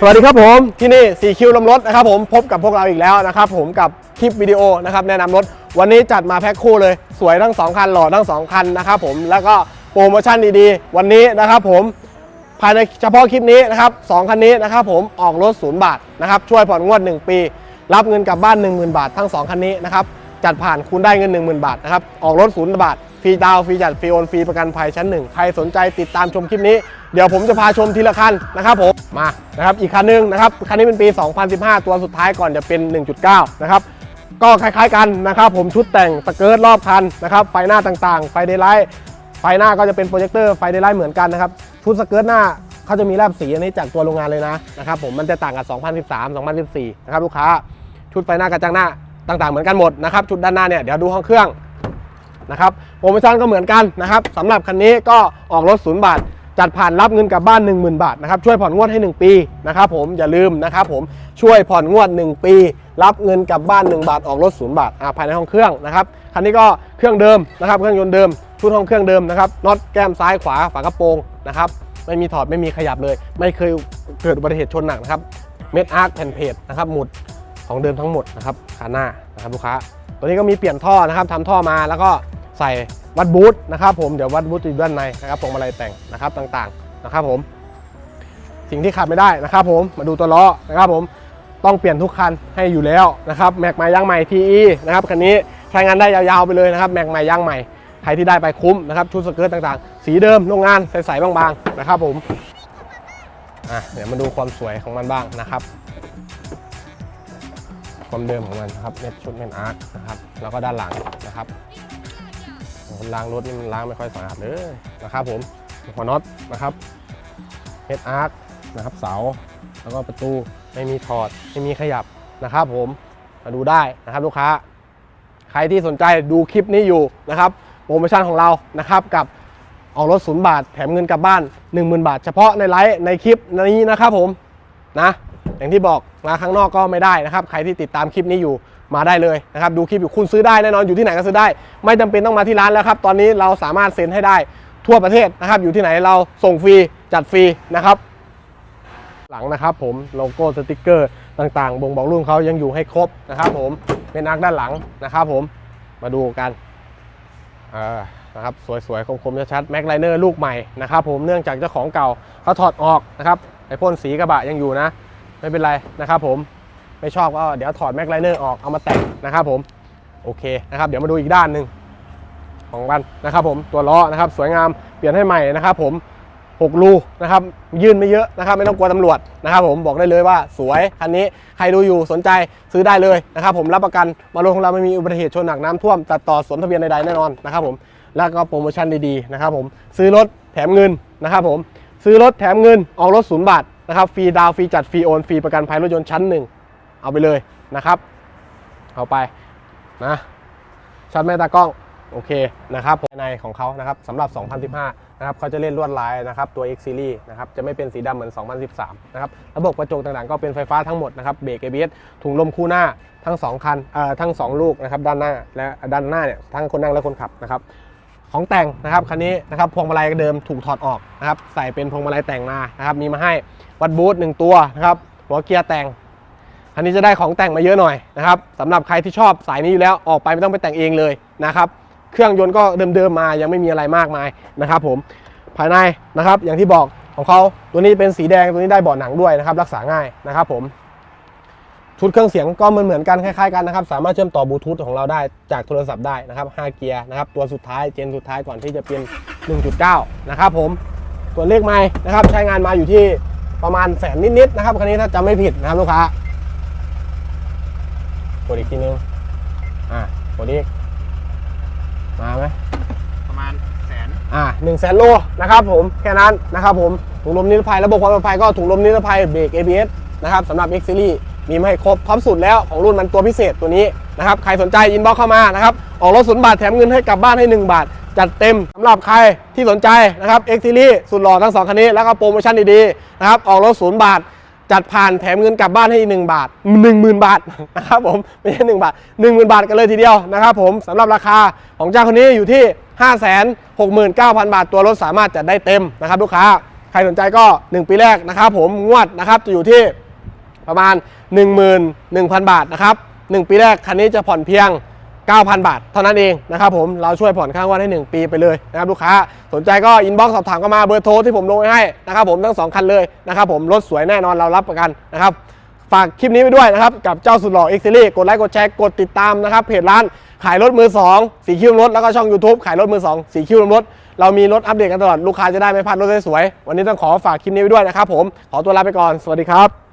สวัสดีครับผมที่นี่4คิวลมรถนะครับผมพบกับพวกเราอีกแล้วนะครับผมกับคลิปวิดีโอนะครับแนะนำรถวันนี้จัดมาแพ็คคู่เลยสวยทั้ง 2 คันหล่อทั้ง 2 คันนะครับผมแล้วก็โปรโมชั่นดีๆ วันนี้นะครับผมภายในเฉพาะคลิปนี้นะครับสองคันนี้นะครับผมออกรถศูนย์บาทนะครับช่วยผ่อนงวด 1 ปี รับเงินกลับบ้าน 10,000 บาททั้ง 2 คันนี้นะครับจัดผ่านคุณได้เงิน 10,000 บาทนะครับออกรถศูนย์บาทฟรีดาวฟรีจัดฟรีโอนฟรีประกันภัยชั้นหนึ่งใครสนใจติดตามชมคลิปนี้ เดี๋ยวผมจะพาชมทีละคันนะครับผมมานะครับอีกคันหนึงนะครับคันนี้เป็นปี 2015 ตัวสุดท้ายก่อนจะเป็น 1.9 นะครับก็คล้ายๆกันนะครับ ผมชุดแต่งสเกิร์ตรอบคันนะครับไฟหน้าต่างๆ ไฟเดย์ไลท์ไฟหน้าก็จะเป็นโปรเจคเตอร์ไฟเดย์ไลท์เหมือนกันนะครับชุดสเกิร์ตหน้าเขาจะมีแลบสีอันนี้จากตัวโรงงานเลยนะนะครับผมมันจะต่างกับ 2013 2014 นะครับลูกค้าชุดไฟหน้ากระจังหน้าต่างๆเหมือนกันหมดนะครับชุดด้านหน้าเนี่ยเดี๋ยวดูห้องเครื่องนะครับโปรโมชั่นก็เหมือนกันนะครับสำหรับคันนี้ก็ออกรถศูนย์บาท จัดผ่านรับเงินกับบ้าน 10,000 บาทนะครับช่วยผ่อนงวดให้ 1 ปีนะครับผมอย่าลืมนะครับผมช่วยผ่อนงวด 1 ปี รับเงินกับบ้าน 1 บาทออกรถศูนย์บาทภายในห้องเครื่องนะครับคันนี้ก็เครื่องเดิมนะครับเครื่องยนต์เดิมชุดห้องเครื่องเดิมนะครับน็อตแก้มซ้ายขวาฝากระโปรงนะครับไม่มีถอดไม่มีขยับเลย ไม่เคยเกิดอุบัติเหตุชนหนักนะครับเม็ดอาร์คแผ่นเพจนะครับหมุดของเดิมทั้งหมดนะครับขาหน้านะครับลูกค้า ตัวนี้ก็มีเปลี่ยนท่อนะครับทำท่อมาแล้วก็ใส่ วัดบูทนะครับผมเดี๋ยววัดบูทอยู่ด้านในนะครับพวงมาลัยแต่งนะครับต่างๆนะครับผม สิ่งที่ขาดไม่ได้นะครับผมมาดูตัวล้อนะครับผมต้องเปลี่ยนทุกคันให้อยู่แล้วนะครับแม็กใหม่ยางใหม่ TE นะครับคันนี้ใช้งานได้ยาวๆไปเลยนะครับแม็กใหม่ยางใหม่ใครที่ได้ไปคุ้มนะครับชุดสเกิร์ตต่างๆ สีเดิมโรงงานใสๆบางๆนะครับผมอะเดี๋ยวมาดูความสวยของมันบ้างนะครับ ความเดิมของมันนะครับเม็ดชุดเม็ดอาร์คนะครับแล้วก็ด้านหลังนะครับ โอ้โหล้างรถนี่มันล้างไม่ค่อยสะอาดเลยนะครับผมหัวน็อตนะครับเม็ดอาร์คนะครับเสา แล้วก็ประตูไม่มีถอดไม่มีขยับนะครับผมมาดูได้นะครับลูกค้า ใครที่สนใจดูคลิปนี้อยู่นะครับโปรโมชั่นของเรานะครับกับออกรถศูนย์บาทแถมเงินกลับบ้าน 10,000 บาท เฉพาะในไลฟ์ในคลิปนี้นะครับผมนะอย่างที่บอกมาข้างนอกก็ไม่ได้นะครับ ใครที่ติดตามคลิปนี้อยู่ มาได้เลยนะครับดูคลิปอยู่คุณซื้อได้แน่นอนอยู่ที่ไหนก็ซื้อได้ ไม่จำเป็นต้องมาที่ร้านแล้วครับตอนนี้เราสามารถเซ็นให้ได้ทั่วประเทศนะครับ อยู่ที่ไหนเราส่งฟรีจัดฟรีนะครับ หลังนะครับผมโลโก้สติกเกอร์ต่างๆ บ่งบอกรุ่นเขายังอยู่ให้ครบนะครับ ผมเป็นอาร์คด้านหลังนะครับ ผมมาดูกันอ่านะครับสวยๆคมๆชัดๆแม็กไลเนอร์ลูกใหม่นะครับผมเนื่องจากเจ้าของเก่าเขาถอดออกนะครับไอพ่นสีกระบะยังอยู่นะ ไม่เป็นไรนะครับผม ไม่ชอบก็เดี๋ยวถอดแม็กไลเนอร์ออกเอามาแต่งนะครับผมโอเคนะครับเดี๋ยวมาดูอีกด้านหนึ่งของมันนะครับผมตัวล้อนะครับสวยงามเปลี่ยนให้ใหม่นะครับผม6รูนะครับยื่นไม่เยอะนะครับไม่ต้องกลัวตำรวจนะครับผมบอกได้เลยว่าสวยคันนี้ใครดูอยู่สนใจซื้อได้เลยนะครับผมรับประกันมาลงของเราไม่มีอุบัติเหตุชนหนักน้ำท่วมตัดต่อสวมทะเบียนใดๆแน่นอนนะครับผมแล้วก็โปรโมชั่นดีๆนะครับผมซื้อรถแถมเงินนะครับผมซื้อรถแถมเงินออกรถศูนย์บาทนะครับฟรีดาวฟรีจัดฟรีโอนฟรีประกันภัยรถยนต์ชั้นหนึ่ง เอาไปเลยนะครับ เอาไปนะชัดไหมตากล้องโอเคนะครับภายในของเขานะครับสำหรับ 2015 นะครับเขาจะเล่นลวดลายนะครับตัว X Series นะครับจะไม่เป็นสีดำเหมือน 2013 นะครับระบบกระจกต่างๆ ก็เป็นไฟฟ้าทั้งหมดนะครับเบรก ABS ถุงลมคู่หน้าทั้ง 2 คันเอ่อทั้ง 2 ลูกนะครับด้านหน้าและด้านหน้าเนี่ยทั้งคนนั่งและคนขับนะครับของแต่งนะครับคันนี้นะครับพวงมาลัยเดิมถูกถอดออกนะครับใส่เป็นพวงมาลัยแต่งมานะครับมีมาให้วัดบูทหนึ่งตัวนะครับหัวเกียร์แต่ง อันนี้จะได้ของแต่งมาเยอะหน่อยนะครับสำหรับใครที่ชอบสายนี้อยู่แล้วออกไปไม่ต้องไปแต่งเองเลยนะครับเครื่องยนต์ก็เดิมๆมายังไม่มีอะไรมากมายนะครับผมภายในนะครับอย่างที่บอกของเขาตัวนี้เป็นสีแดงตัวนี้ได้เบาะหนังด้วยนะครับ รักษาง่ายนะครับผมชุดเครื่องเสียงก็เหมือนเหมือนกันคล้ายๆกันนะครับ สามารถเชื่อมต่อบลูทูธของเราได้จากโทรศัพท์ได้นะครับ5เกียร์นะครับตัวสุดท้ายเจนสุดท้ายก่อนที่จะเป็น1.9 นะครับผมตัวเลขไม้นะครับใช้งานมาอยู่ที่ประมาณแสนนิดๆนะครับคันนี้ถ้าจำไม่ผิดนะครับลูกค้า กดอีกทีนึง อะกดอีก มาไหมประมาณแสนอะหนึ่งแสนโลนะครับผม แค่นั้นนะครับผม ถุงลมนิรภัย ระบบความปลอดภัยก็ถุงลมนิรภัยเบรก ABS นะครับสำหรับ X Series มีมาให้ครบท็อปสุดแล้วของรุ่นมันตัวพิเศษตัวนี้นะครับ ใครสนใจอินบ็อกเข้ามานะครับ ออกรถศูนย์บาทแถมเงินให้กลับบ้านให้ 1 บาท จัดเต็มสำหรับใครที่สนใจนะครับ X Series สุดหล่อทั้งสองคันนี้แล้วก็โปรโมชั่นดีๆนะครับ ออกรถศูนย์บาท จัดผ่านแถมเงินกลับบ้านให้อีกหนึ่งบาท10,000บาทนะครับผมไม่ใช่หนึ่งบาท10,000บาทกันเลยทีเดียวนะครับผมสำหรับราคาของเจ้าคนนี้อยู่ที่569,000 บาท ตัวรถสามารถจัดได้เต็มนะครับลูกค้าใครรสนใจก็ 1 ปีแรกนะครับผมงวดนะครับจะอยู่ที่ประมาณ 11,000 บาทนะครับ1ปีแรกคันนี้จะผ่อนเพียง 9,000 บาท เท่านั้นเองนะครับผมเราช่วยผ่อนค่างวดให้ 1 ปีไปเลยนะครับลูกค้าสนใจก็อินบ็อกซ์สอบถามเข้ามาเบอร์โทรที่ผมลงไว้ให้นะครับผมทั้ง 2 คันเลยนะครับผมรถสวยแน่นอนเรารับประกันนะครับฝากคลิปนี้ไปด้วยนะครับ กับเจ้าสุดหล่อ X Series กดไลค์กดแชร์กดติดตามนะครับเพจร้านขายรถมือ2สีคิ้วรถแล้วก็ช่อง YouTube ขายรถมือ2สีคิ้วรถเรามีรถอัปเดตกันตลอดลูกค้าจะได้ไม่พลาดรถสวยๆวันนี้ต้องขอฝากคลิปนี้ไปด้วยนะครับผมขอตัวลาไปก่อนสวัสดีครับ